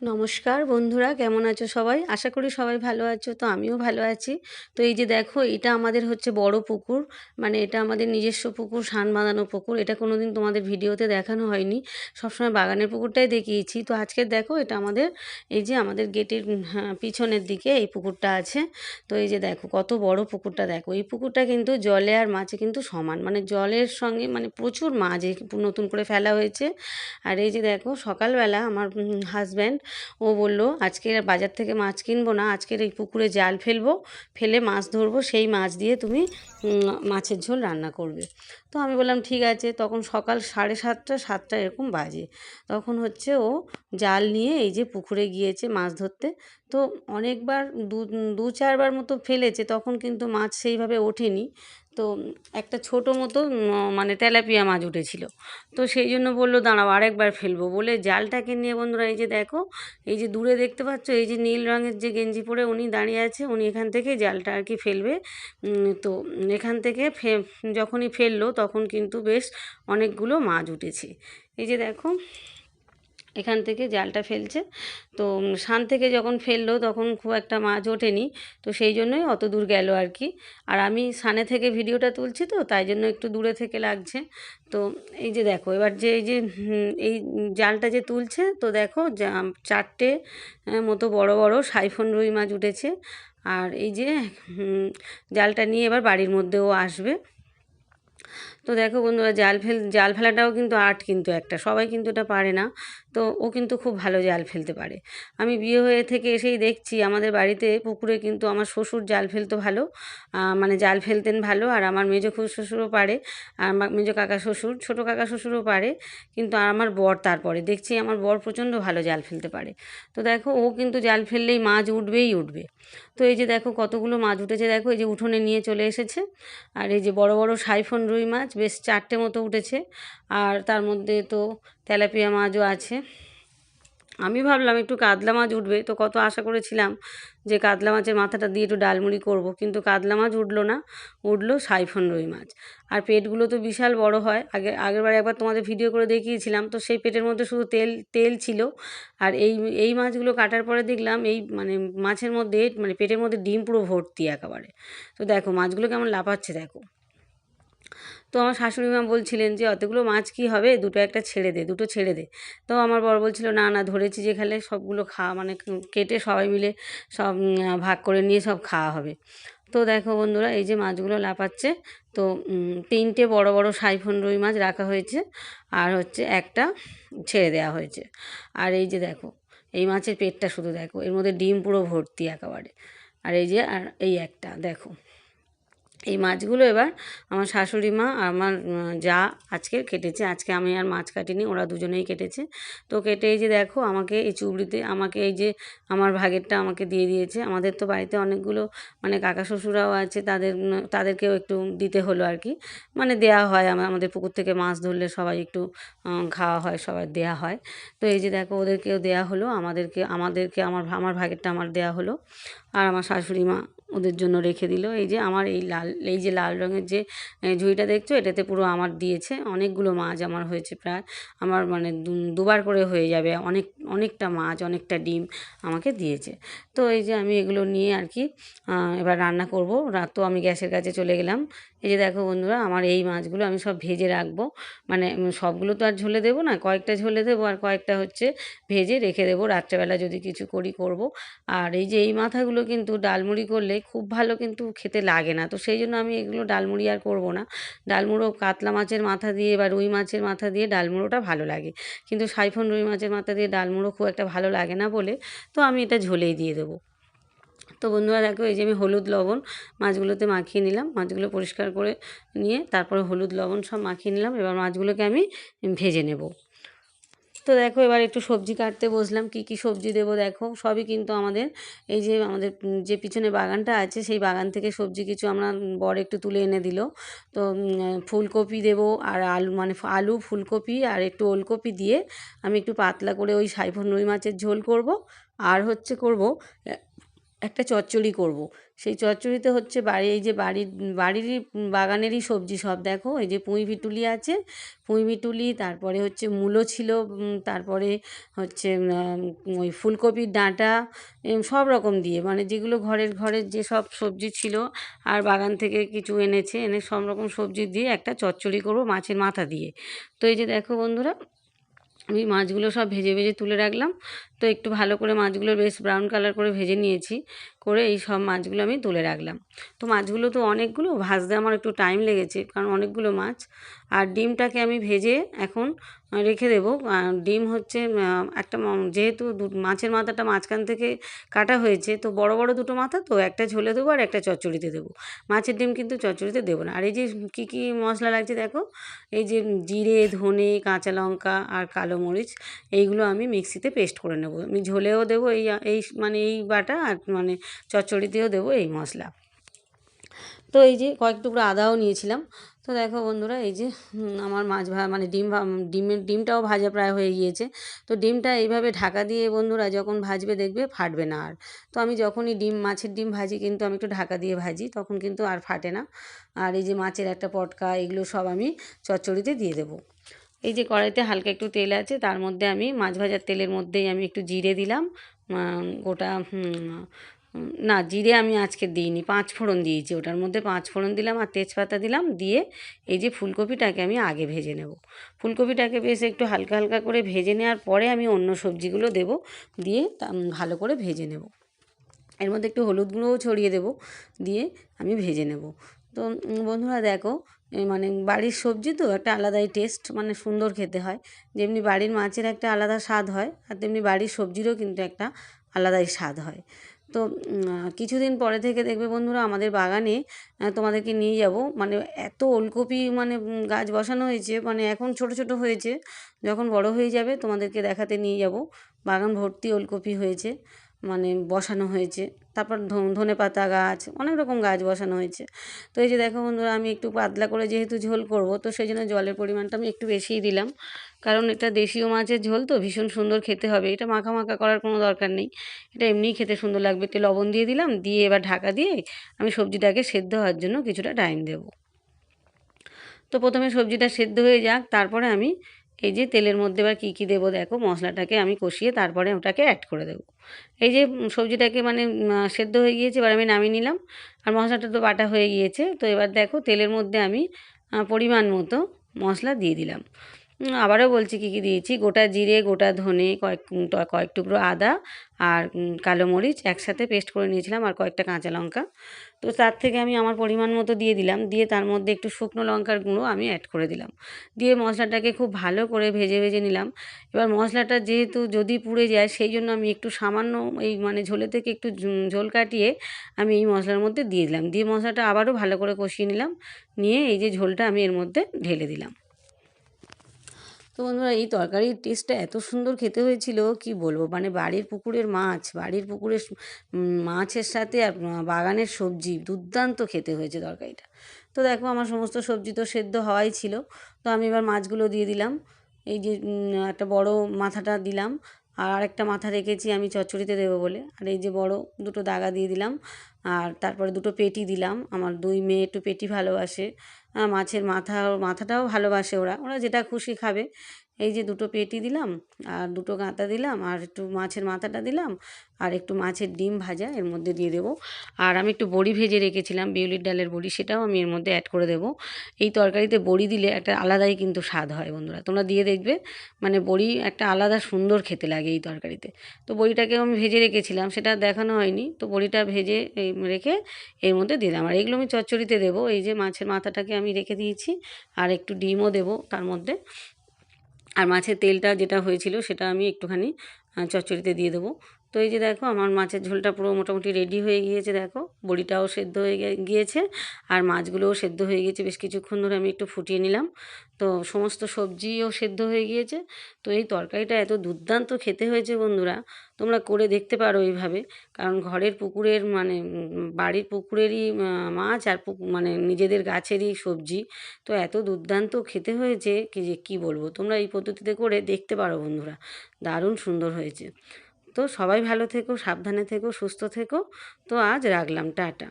নমস্কার বন্ধুরা কেমন আছো সবাই? আশা করি সবাই ভালো আছো তো আমিও ভালো আছি। তো এই যে দেখো এটা আমাদের হচ্ছে বড় পুকুর মানে এটা আমাদের নিজস্ব পুকুর সান বাঁধানো পুকুর। এটা কোনো দিন তোমাদের ভিডিওতে দেখানো হয়নি সবসময় বাগানের পুকুরটাই দেখিয়েছি। তো আজকে দেখো এটা আমাদের এই যে আমাদের গেটের হ্যাঁ, পিছনের দিকে এই পুকুরটা আছে। তো এই যে দেখো কত বড় পুকুরটা দেখো। এই পুকুরটা কিন্তু জলে আর মাছে কিন্তু সমান। মানে জলের সঙ্গে মানে প্রচুর মাছ নতুন করে ফেলা হয়েছে। আর এই যে দেখো সকালবেলা আমার হাজব্যান্ড ও বলল, আজকে বাজার থেকে মাছ কিনবো না, আজকের এই পুকুরে জাল ফেলব, ফেলে মাছ ধরবো, সেই মাছ দিয়ে তুমি মাছের ঝোল রান্না করবে। তো আমি বললাম, ঠিক আছে। তখন সকাল সাড়ে সাতটা সাতটা এরকম বাজে। তখন হচ্ছে ও জাল নিয়ে এই যে পুকুরে গিয়েছে মাছ ধরতে। তো অনেকবার দু দু, চারবার মতো ফেলেছে, তখন কিন্তু মাছ সেইভাবে ওঠেনি। তো একটা ছোট মতো মানে তেলাপিয়া মাছ উঠেছিল। তো সেই জন্য বলল, দাঁড়াও, আরেকবার ফেলব। বলে জালটাকে নিয়ে বন্ধুরা, এই যে দেখো, এই যে দূরে দেখতে পাচ্ছ, এই যে নীল রঙের যে গেঞ্জি পরে উনি দাঁড়িয়ে আছে, উনি এখান থেকে জালটা আর কি ফেলবে। তো এখান থেকে ফে, যখনই ফেলল, তখন কিন্তু বেশ অনেকগুলো মাছ উঠেছে। এই যে দেখো এখান থেকে জালটা ফেলছে। তো শান থেকে যখন ফেলল তখন খুব একটা মাছ ওঠেনি। তো সেই জন্যই অত দূর গেল আর কি। আর আমি সানে থেকে ভিডিওটা তুলছি তো, তাই জন্য একটু দূরে থেকে লাগছে। তো, এই যে দেখো, এবার যে, এই যে এই জালটা যে তুলছে, তো দেখো চারটে মতো বড় বড় সাইফন রুই মাছ উঠেছে। আর এই যে জালটা নিয়ে এবার বাড়ির মধ্যেও আসবে। তো দেখো বন্ধুরা, জাল ফেল, জাল ফেলাটাও কিন্তু আর্ট কিন্তু একটা, সবাই কিন্তু এটা পারে না। তো ও কিন্তু খুব ভালো জাল ফেলতে পারে। আমি বিয়ে হয়ে থেকে এসেই দেখছি আমাদের বাড়িতে পুকুরে কিন্তু আমার শ্বশুর জাল ফেলতো ভালো মানে জাল ফেলতেন ভালো, আর আমার মেজো খুব শ্বশুরও পারে, আর আমার মেজো কাকা শ্বশুর, ছোটো কাকা শ্বশুরও পারে, কিন্তু আর আমার বর তারপরে, দেখছি আমার বর প্রচণ্ড ভালো জাল ফেলতে পারে। তো দেখো ও কিন্তু জাল ফেললেই মাছ উঠবেই উঠবে। তো এই যে দেখো কতগুলো মাছ উঠেছে, দেখো এই যে উঠোনে নিয়ে চলে এসেছে, আর এই যে বড় বড় সাইফন রুই মাছ বেশ চারটে মতো উঠেছে। আর তার মধ্যে তো তেলাপিয়া মাছও আছে। আমি ভাবলাম একটু কাতলা মাছ উঠবে, তো কত আশা করেছিলাম যে কাতলা মাছের মাথাটা দিয়ে একটু ডালমুড়ি করব, কিন্তু কাতলা মাছ উঠল না, উঠল সাইফন রুই মাছ। আর পেটগুলো তো বিশাল বড় হয়, আগে আগেরবার একবার তোমাদের ভিডিও করে দেখিয়েছিলাম, তো সেই পেটের মধ্যে শুধু তেল তেল ছিল। আর এই এই মাছগুলো কাটার পরে দেখলাম এই মানে মাছের মধ্যে মানে পেটের মধ্যে ডিম পুরো ভর্তি একেবারে। তো দেখো মাছগুলো কেমন লাফাচ্ছে, দেখো। তো আমার শাশুড়ি মা বলছিলেন যে, অতগুলো মাছ কি হবে? দুটো একটা ছেড়ে দে, দুটো ছেড়ে দে। তো আমার বর বলছিল, না না, ধরেছি যে খেলে সবগুলো খাওয়া মানে কেটে সবাই মিলে সব ভাগ করে নিয়ে সব খাওয়া হবে। তো দেখো বন্ধুরা, এই যে মাছগুলো লাফাচ্ছে, তো তিনটে বড় বড় সাইফন রুই মাছ রাখা হয়েছে আর হচ্ছে একটা ছেড়ে দেওয়া হয়েছে। আর এই যে দেখো, এই মাছের পেটটা শুধু দেখো, এর মধ্যে ডিম পুরো ভর্তি একেবারে। আর এই যে, আর এই একটা, দেখো। এই মাছগুলো এবার আমার শাশুড়ি মা আমার যা আজকে কেটেছে, আজকে আমি আর মাছ কাটিনি, ওরা দুজনেই কেটেছে। তো কেটে এই যে দেখো, আমাকে এই চুবড়িতে, আমাকে এই যে আমার ভাগেরটা আমাকে দিয়ে দিয়েছে। আমাদের তো বাড়িতে অনেকগুলো মানে কাকা শ্বশুরাও আছে, তাদের তাদেরকেও একটু দিতে হলো আর কি। মানে দেয়া হয়, আমা- আমাদের পুকুর থেকে মাছ ধরলে সবাই একটু খাওয়া হয় সবাই দেয়া হয়। তো এই যে দেখো, ওদেরকেও দেয়া হলো, আমাদেরকে আমাদেরকে, আমার আমার ভাগেরটা আমার দেয়া হলো। আর আমার শাশুড়ি মা ওদের জন্য রেখে দিল। এই যে আমার এই লাল, এই যে লাল রঙের যে ঝুড়িটা দেখছ? এটাতে পুরো আমার দিয়েছে। অনেকগুলো মাছ আমার হয়েছে প্রায়। আমার মানে দুবার করে হয়ে যাবে। অনেক, অনেকটা মাছ, অনেকটা ডিম আমাকে দিয়েছে। তো এই যে আমি এগুলো নিয়ে আর কি এবার রান্না করব। রাত তো আমি গ্যাসের কাছে চলে গেলাম। এই যে দেখো বন্ধুরা, আমার এই মাছগুলো আমি সব ভেজে রাখব। মানে সবগুলো তো আর ঝোলে দেবো না, কয়েকটা ঝোলে দেবো আর কয়েকটা হচ্ছে ভেজে রেখে দেবো রাত্রেবেলা যদি কিছু করি করব। আর এই যে এই মাথাগুলো কিন্তু ডালমুড়ি করলে খুব ভালো কিন্তু খেতে লাগে না, তো সেই জন্য আমি এগুলো ডালমুড়ি আর করব না। ডালমুড়ো কাতলা মাছের মাথা দিয়ে বা রুই মাছের মাথা দিয়ে ডালমুড়োটা ভালো লাগে। কিন্তু সাইফন রুই মাছের মাথা দিয়ে ডালমুড়ো খুব একটা ভালো লাগে না বলে, তো আমি এটা ঝোলেই দিয়ে দেবো। তো বন্ধুরা দেখো, এই যে আমি হলুদ লবণ মাছগুলোতে মাখিয়ে নিলাম। মাছগুলো পরিষ্কার করে নিয়ে তারপরে হলুদ লবণ সব মাখিয়ে নিলাম। এবার মাছগুলোকে আমি ভেজে নেব। তো দেখো, এবার একটু সবজি কাটতে বসলাম। কি কি সবজি দেবো দেখো? সবই কিন্তু আমাদের, এই যে আমাদের যে পিছনে বাগানটা আছে, সেই বাগান থেকে সবজি কিছু আমরা বর একটু তুলে এনে দিল। তো ফুলকপি দেবো আর আলু মানে আলু, ফুলকপি আর একটু ওলকপি দিয়ে আমি একটু পাতলা করে ওই সাইফন রুই মাছের ঝোল করব। আর হচ্ছে করব একটা চচ্চড়ি করব। সেই চচ্চড়িতে হচ্ছে বাড়ি, এই যে বাড়ির, বাড়িরই, বাগানেরই সবজি সব দেখো। এই যে পুঁই বিটুলি আছে, পুঁই বিটুলি তারপরে হচ্ছে মূলো ছিল তারপরে হচ্ছে ওই ফুলকপির ডাঁটা সব রকম দিয়ে। মানে যেগুলো ঘরের ঘরের যে সব সবজি ছিল, আর বাগান থেকে কিছু এনেছে, এনে সব রকম সবজি দিয়ে একটা চচ্চড়ি করব মাছের মাথা দিয়ে। তো এই যে দেখো বন্ধুরা আমি মাছগুলো সব ভেজে ভেজে তুলে রাখলাম। তো একটু ভালো করে মাছগুলো বেশ ব্রাউন কালার করে ভেজে নিয়েছি। করে এই সব মাছগুলো আমি তুলে রাখলাম। তো মাছগুলো তো অনেকগুলো, ভাজতে আমার একটু টাইম লেগেছে, কারণ অনেকগুলো মাছ। আর ডিমটাকে আমি ভেজে এখন রেখে দেবো। ডিম হচ্ছে একটা যেহেতু মাছের মাথাটা মাঝখান থেকে কাটা হয়েছে, তো বড় বড় দুটো মাথা, তো একটা ঝোলে দেবো আর একটা চচ্চড়িতে দেবো। মাছের ডিম কিন্তু চচ্চড়িতে দেবো না। আর এই যে কী কী মশলা লাগছে দেখো? এই যে জিরে, ধনে, কাঁচা লঙ্কা আর কালো মরিচ, এইগুলো আমি মিক্সিতে পেস্ট করে নেব। আমি ঝোলেও দেবো এই এই মানে এই বাটা আর মানে চচ্চড়িতেও দেবো এই মশলা। তো এই যে কয়েক টুকরো আদাও নিয়েছিলাম। তো দেখো বন্ধুরা, এই যে আমার মাছ ভা মানে ডিম ডিমের, ডিমটাও ভাজা প্রায় হয়ে গিয়েছে। তো ডিমটা এইভাবে ঢাকা দিয়ে বন্ধুরা যখন ভাজবে দেখবে ফাটবে না আর। তো আমি যখনই ডিম, মাছের ডিম ভাজি, কিন্তু আমি একটু ঢাকা দিয়ে ভাজি, তখন কিন্তু আর ফাটে না। আর এই যে মাছের একটা পটকা, এগুলো সব আমি চচ্চড়িতে দিয়ে দেবো। এই যে কড়াইতে হালকা একটু তেল আছে, তার মধ্যে আমি মাছ ভাজার তেলের মধ্যেই আমি একটু জিরে দিলাম। গোটা না, জিরে আমি আজকে দিইনি, পাঁচ ফোড়ন দিয়েছি। ওটার মধ্যে পাঁচ ফোড়ন দিলাম আর তেজপাতা দিলাম, দিয়ে এই যে ফুলকপিটাকে আমি আগে ভেজে নেব। ফুলকপিটাকে বেশ একটু হালকা হালকা করে ভেজে নেওয়ার পরে আমি অন্য সবজিগুলো দেব, দিয়ে ভালো করে ভেজে নেব। এর মধ্যে একটু হলুদ গুঁড়োও ছড়িয়ে দেব, দিয়ে আমি ভেজে নেব। তো বন্ধুরা দেখো মানে বাড়ির সবজি তো একটা আলাদাই টেস্ট মানে সুন্দর খেতে হয়। যেমনি বাড়ির মাছের একটা আলাদা স্বাদ হয়, আর তেমনি বাড়ির সবজিরও কিন্তু একটা আলাদাই স্বাদ হয়। তো কিছুদিন পরে থেকে দেখবে বন্ধুরা আমাদের বাগানে তোমাদেরকে নিয়ে যাব। মানে এত ওলকপি মানে গাছ বসানো হয়েছে মানে এখন ছোট ছোট হয়েছে। যখন বড় হয়ে যাবে তোমাদেরকে দেখাতে নিয়ে যাব। বাগান ভর্তি ওলকপি হয়েছে। মানে বসানো হয়েছে। তারপর ধনে পাতা গাছ, অনেক রকম গাছ বসানো হয়েছে। তো এই যে দেখো বন্ধুরা, আমি একটু পাতলা করে যেহেতু ঝোল করব, তো সেই জন্য জলের পরিমাণটা আমি একটু বেশিই দিলাম। কারণ এটা দেশীয় মাছের ঝোল তো, ভীষণ সুন্দর খেতে হবে। এটা মাখা মাখা করার কোনো দরকার নেই। এটা এমনিই খেতে সুন্দর লাগবে। একটু লবণ দিয়ে দিলাম, দিয়ে এবার ঢাকা দিয়ে আমি সবজিটাকে সেদ্ধ হওয়ার জন্য কিছুটা টাইম দেবো। তো প্রথমে সবজিটা সেদ্ধ হয়ে যাক, তারপরে আমি এই যে তেলের মধ্যে এবার কী কী দেবো দেখো? মশলাটাকে আমি কষিয়ে তারপরে ওটাকে অ্যাড করে দেবো। এই যে সবজিটাকে মানে সেদ্ধ হয়ে গিয়েছে, এবার আমি নামিয়ে নিলাম। আর মশলাটা তো বাটা হয়ে গিয়েছে। তো এবার দেখো, তেলের মধ্যে আমি পরিমাণ মতো মশলা দিয়ে দিলাম। আবারও বলছি কী কী দিয়েছি? গোটা জিরে, গোটা ধনে, কয়েক কয়েক টুকরো আদা আর কালো মরিচ একসাথে পেস্ট করে নিয়েছিলাম আর কয়েকটা কাঁচা লঙ্কা। তো তার থেকে আমি আমার পরিমাণ মতো দিয়ে দিলাম। দিয়ে তার মধ্যে একটু শুকনো লঙ্কার গুঁড়ো আমি অ্যাড করে দিলাম। দিয়ে মশলাটাকে খুব ভালো করে ভেজে ভেজে নিলাম। এবার মশলাটা যেহেতু যদি পুড়ে যায়, সেই জন্য আমি একটু সামান্য এই মানে ঝোলে থেকে একটু ঝোল কাটিয়ে আমি এই মশলার মধ্যে দিয়ে দিলাম। দিয়ে মশলাটা আবারও ভালো করে কষিয়ে নিলাম। নিয়ে এই যে ঝোলটা আমি এর মধ্যে ঢেলে দিলাম। তো বন্ধুরা, এই তরকারির টেস্টটা এত সুন্দর খেতে হয়েছিল, কি বলব? মানে বাড়ির পুকুরের মাছ, বাড়ির পুকুরের মাছের সাথে আর বাগানের সবজি, দুর্দান্ত খেতে হয়েছে তরকারিটা। তো দেখো, আমার সমস্ত সবজি তো সেদ্ধ হওয়াই ছিল। তো আমি এবার মাছগুলো দিয়ে দিলাম। এই যে একটা বড় মাথাটা দিলাম। আর একটা মাথা রেখেছি আমি চচ্চড়িতে দেবো বলে। আর এই যে বড় দুটো দাগা দিয়ে দিলাম। আর তারপরে দুটো পেটি দিলাম। আমার দুই মেয়ে একটু পেটি ভালোবাসে। মাছের মাথা, মাথাটাও ভালোবাসে ওরা। ওরা যেটা খুশি খাবে। এই যে দুটো পেটি দিলাম, আর দুটো গাঁতা দিলাম, আর একটু মাছের মাথাটা দিলাম, আর একটু মাছের ডিম ভাজা এর মধ্যে দিয়ে দেবো। আর আমি একটু বড়ি ভেজে রেখেছিলাম, বিউলির ডালের বড়ি, সেটাও আমি এর মধ্যে অ্যাড করে দেবো। এই তরকারিতে বড়ি দিলে একটা আলাদাই কিন্তু স্বাদ হয় বন্ধুরা। তোমরা দিয়ে দেখবে মানে বড়ি একটা আলাদা সুন্দর খেতে লাগে এই তরকারিতে। তো বড়িটাকেও আমি ভেজে রেখেছিলাম, সেটা দেখানো হয়নি। তো বড়িটা ভেজে রেখে এর মধ্যে দিলাম। আর এগুলো আমি চচ্চড়িতে দেবো। এই যে মাছের মাথাটাকে আমি রেখে দিয়েছি আর একটু ডিমও দেব তার মধ্যে। আর মাছের তেলটা যেটা হয়েছিল সেটা আমি একটুখানি চচ্চড়িতে দিয়ে দেবো। তো এই যে দেখো, আমার মাছের ঝোলটা পুরো মোটামুটি রেডি হয়ে গিয়েছে, দেখো। বড়িটাও সেদ্ধ হয়ে গিয়েছে, আর মাছগুলোও সেদ্ধ হয়ে গিয়েছে। বেশ কিছুক্ষণ ধরে আমি একটু ফুটিয়ে নিলাম। তো সমস্ত সবজিও সেদ্ধ হয়ে গিয়েছে। তো এই তরকারিটা এত দুর্দান্ত খেতে হয়েছে বন্ধুরা। তোমরা করে দেখতে পারো এইভাবে। কারণ ঘরের পুকুরের মানে বাড়ির পুকুরেরই মাছ আর মানে নিজেদের গাছেরই সবজি। তো এত দুর্দান্ত খেতে হয়েছে কি যে কী বলব? তোমরা এই পদ্ধতিতে করে দেখতে পারো বন্ধুরা। দারুণ সুন্দর হয়েছে। তো সবাই ভালো থেকো সাবধানে থেকো সুস্থ থেকো। তো আজ রাখলাম টাটা।